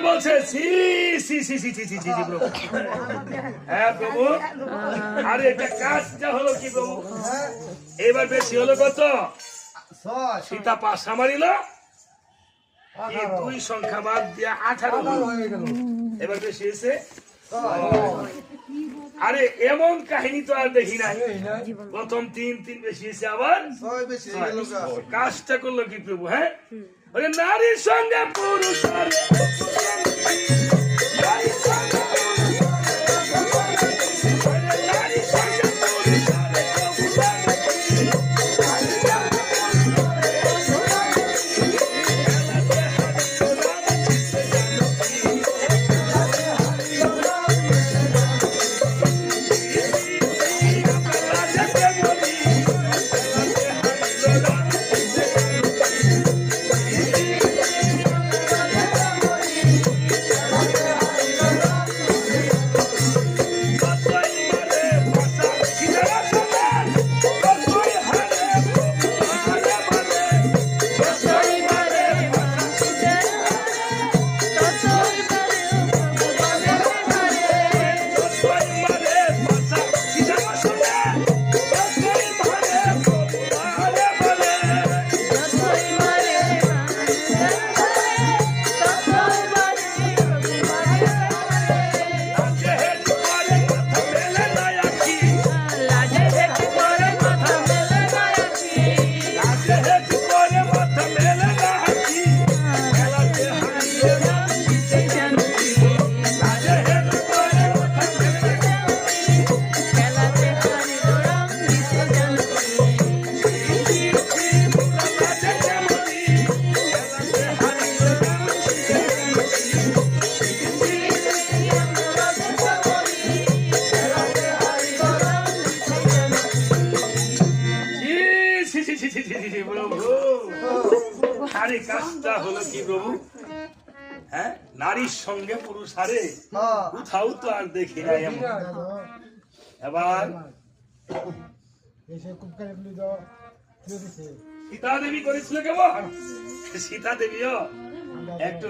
C সি সি সি সি সি সি প্রভু। হ্যাঁ প্রভু? আরে এটা কাজটা হলো কি প্রভু? এবার বেশি হলো কত? সীতা পাশা মারিল এই দুই সংখ্যা বাদ দিয়ে আঠারো। এবার বেশি এসে আরে এমন কাহিনী তো আর দেখি নাই। প্রথম তিন তিন বেশি এসে আবার। কাজটা করল কি প্রভু হ্যাঁ? নারীর সঙ্গে পুরুষ আরে কাজটা হলো কি প্রভু? হ্যাঁ নারীর সঙ্গে পুরুষ আরে। কোথাও তো আর দেখি নাই এমন। এবার সীতা দেবী করেছিল কেমন? সীতা দেবীও একটু